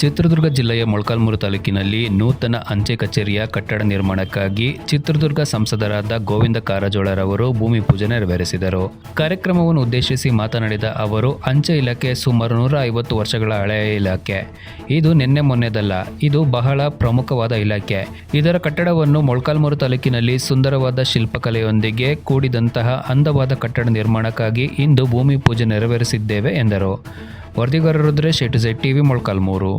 ಚಿತ್ರದುರ್ಗ ಜಿಲ್ಲೆಯ ಮೊಳಕಾಲ್ಮೂರು ತಾಲೂಕಿನಲ್ಲಿ ನೂತನ ಅಂಚೆ ಕಚೇರಿಯ ಕಟ್ಟಡ ನಿರ್ಮಾಣಕ್ಕಾಗಿ ಚಿತ್ರದುರ್ಗ ಸಂಸದರಾದ ಗೋವಿಂದ ಕಾರಜೋಳರವರು ಭೂಮಿ ಪೂಜೆ ನೆರವೇರಿಸಿದರು. ಕಾರ್ಯಕ್ರಮವನ್ನು ಉದ್ದೇಶಿಸಿ ಮಾತನಾಡಿದ ಅವರು, ಅಂಚೆ ಇಲಾಖೆ ಸುಮಾರು ನೂರ ಐವತ್ತು ವರ್ಷಗಳ ಹಳೆಯ ಇಲಾಖೆ. ಇದು ನಿನ್ನೆ ಮೊನ್ನೆದಲ್ಲ, ಇದು ಬಹಳ ಪ್ರಮುಖವಾದ ಇಲಾಖೆ. ಇದರ ಕಟ್ಟಡವನ್ನು ಮೊಳಕಾಲ್ಮೂರು ತಾಲೂಕಿನಲ್ಲಿ ಸುಂದರವಾದ ಶಿಲ್ಪಕಲೆಯೊಂದಿಗೆ ಕೂಡಿದಂತಹ ಅಂದವಾದ ಕಟ್ಟಡ ನಿರ್ಮಾಣಕ್ಕಾಗಿ ಇಂದು ಭೂಮಿ ಪೂಜೆ ನೆರವೇರಿಸಿದ್ದೇವೆ ಎಂದರು. ವರದಿಗಾರ Rudresh A to Z TV Molakalmuru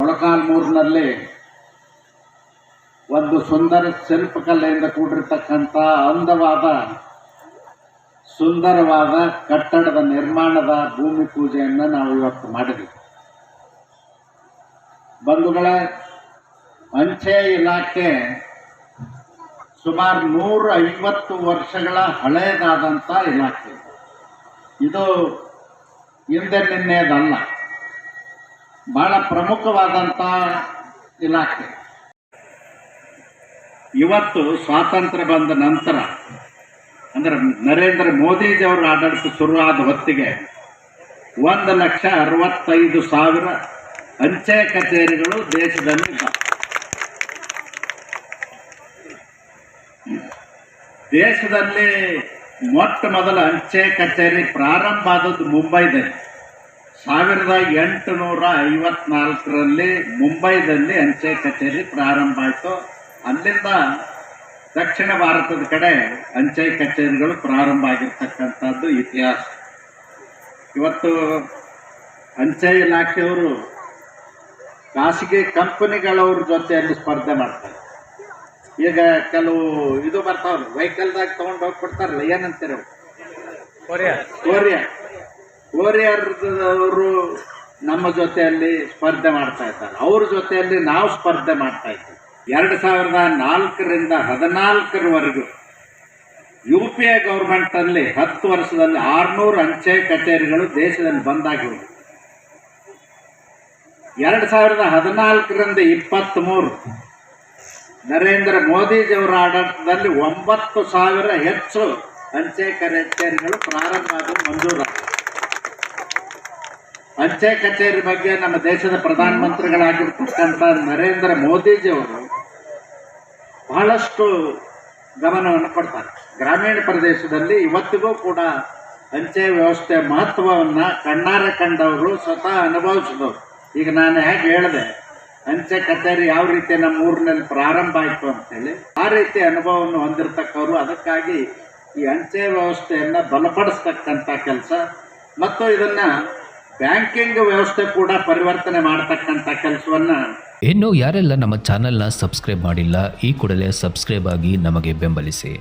ಮೊಳಕಾಲ್ಮೂರಿನಲ್ಲಿ ಒಂದು ಸುಂದರ ಶಿಲ್ಪಕಲೆಯಿಂದ ಕೂಡಿರ್ತಕ್ಕಂಥ ಅಂದವಾದ ಸುಂದರವಾದ ಕಟ್ಟಡದ ನಿರ್ಮಾಣದ ಭೂಮಿ ಪೂಜೆಯನ್ನು ನಾವು ಇವತ್ತು ಮಾಡಿದ್ವಿ. ಬಂಧುಗಳೇ, ಅಂಚೆ ಇಲಾಖೆ ಸುಮಾರು ನೂರ ಐವತ್ತು ವರ್ಷಗಳ ಹಳೆಯದಾದಂಥ ಇಲಾಖೆ. ಇದು ಹಿಂದೆ ನಿನ್ನೆದಲ್ಲ ಬಹಳ ಪ್ರಮುಖವಾದಂಥ ಇಲಾಖೆ. ಇವತ್ತು ಸ್ವಾತಂತ್ರ್ಯ ಬಂದ ನಂತರ, ಅಂದ್ರೆ ನರೇಂದ್ರ ಮೋದಿಜಿಯವರ ಆಡಳಿತ ಶುರುವಾದ ಹೊತ್ತಿಗೆ ಒಂದು ಲಕ್ಷ ಅರವತ್ತೈದು ಸಾವಿರ ಅಂಚೆ ಕಚೇರಿಗಳು ದೇಶದಲ್ಲಿ ದೇಶದಲ್ಲಿ ಮೊಟ್ಟ ಮೊದಲ ಅಂಚೆ ಕಚೇರಿ ಪ್ರಾರಂಭ ಆದದ್ದು ಮುಂಬೈದಲ್ಲಿ ಸಾವಿರದ ಎಂಟುನೂರ ಐವತ್ನಾಲ್ಕರಲ್ಲಿ ಮುಂಬೈದಲ್ಲಿ ಅಂಚೆ ಕಚೇರಿ ಪ್ರಾರಂಭ ಆಯಿತು. ಅಲ್ಲಿಂದ ದಕ್ಷಿಣ ಭಾರತದ ಕಡೆ ಅಂಚೆ ಕಚೇರಿಗಳು ಪ್ರಾರಂಭ ಆಗಿರ್ತಕ್ಕಂಥದ್ದು ಇತಿಹಾಸ. ಇವತ್ತು ಅಂಚೆ ಇಲಾಖೆಯವರು ಖಾಸಗಿ ಕಂಪನಿಗಳವ್ರ ಜೊತೆಯಲ್ಲಿ ಸ್ಪರ್ಧೆ ಮಾಡ್ತಾರೆ. ಈಗ ಕೆಲವು ಇದು ಬರ್ತಾವ್ರಿ ವೆಹಿಕಲ್ದಾಗ ತೊಗೊಂಡು ಹೋಗಿ ಕೊಡ್ತಾರಲ್ಲ ಏನಂತೀರ ಕೋರಿಯರ್ ಕೋರಿಯರ್ದವರು ನಮ್ಮ ಜೊತೆಯಲ್ಲಿ ಸ್ಪರ್ಧೆ ಮಾಡ್ತಾ ಇದ್ದಾರೆ. ಅವ್ರ ಜೊತೆಯಲ್ಲಿ ನಾವು ಸ್ಪರ್ಧೆ ಮಾಡ್ತಾ ಇದ್ದೀವಿ. ಎರಡು ಸಾವಿರದ ನಾಲ್ಕರಿಂದ ಹದಿನಾಲ್ಕರವರೆಗೂ ಯು ಪಿ ಎ ಗೌರ್ಮೆಂಟಲ್ಲಿ ಹತ್ತು ವರ್ಷದಲ್ಲಿ ಆರುನೂರು ಅಂಚೆ ಕಚೇರಿಗಳು ದೇಶದಲ್ಲಿ ಬಂದಾಗಿವೆ ಎರಡು ಸಾವಿರದ ಹದಿನಾಲ್ಕರಿಂದ ಇಪ್ಪತ್ತ್ಮೂರು ನರೇಂದ್ರ ಮೋದಿಜಿಯವರ ಆಡಳಿತದಲ್ಲಿ ಒಂಬತ್ತು ಸಾವಿರ ಹೆಚ್ಚು ಅಂಚೆ ಕಚೇರಿಗಳು ಪ್ರಾರಂಭ ಆದ ಮಂಜೂರು ಅಂಚೆ ಕಚೇರಿ ಬಗ್ಗೆ ನಮ್ಮ ದೇಶದ ಪ್ರಧಾನಮಂತ್ರಿಗಳಾಗಿರ್ತಕ್ಕಂಥ ನರೇಂದ್ರ ಮೋದಿಜಿಯವರು ಬಹಳಷ್ಟು ಗಮನವನ್ನು ಕೊಡ್ತಾರೆ. ಗ್ರಾಮೀಣ ಪ್ರದೇಶದಲ್ಲಿ ಇವತ್ತಿಗೂ ಕೂಡ ಅಂಚೆ ವ್ಯವಸ್ಥೆ ಮಹತ್ವವನ್ನು ಕಣ್ಣಾರೆ ಕಂಡವರು ಸ್ವತಃ ಅನುಭವಿಸಿದವರು. ಈಗ ನಾನು ಹೇಗೆ ಹೇಳಿದೆ ಅಂಚೆ ಕಚೇರಿ ಯಾವ ರೀತಿ ನಮ್ಮ ಊರಿನಲ್ಲಿ ಪ್ರಾರಂಭ ಆಯಿತು ಅಂತೇಳಿ, ಆ ರೀತಿ ಅನುಭವವನ್ನು ಹೊಂದಿರತಕ್ಕವರು, ಅದಕ್ಕಾಗಿ ಈ ಅಂಚೆ ವ್ಯವಸ್ಥೆಯನ್ನು ಬಲಪಡಿಸ್ತಕ್ಕಂಥ ಕೆಲಸ. ಮತ್ತು ಇದನ್ನು ಬ್ಯಾಂಕಿಂಗ್ ವ್ಯವಸ್ಥೆ ಕೂಡ ಪರಿವರ್ತನೆ ಮಾಡತಕ್ಕಂಥ ಕೆಲಸವನ್ನು ಇನ್ನು ಯಾರೆಲ್ಲ ನಮ್ಮ ಚಾನೆಲ್ನ ಸಬ್ಸ್ಕ್ರೈಬ್ ಮಾಡಿಲ್ಲ, ಈ ಕೂಡಲೇ ಸಬ್ಸ್ಕ್ರೈಬ್ ಆಗಿ ನಮಗೆ ಬೆಂಬಲಿಸಿ.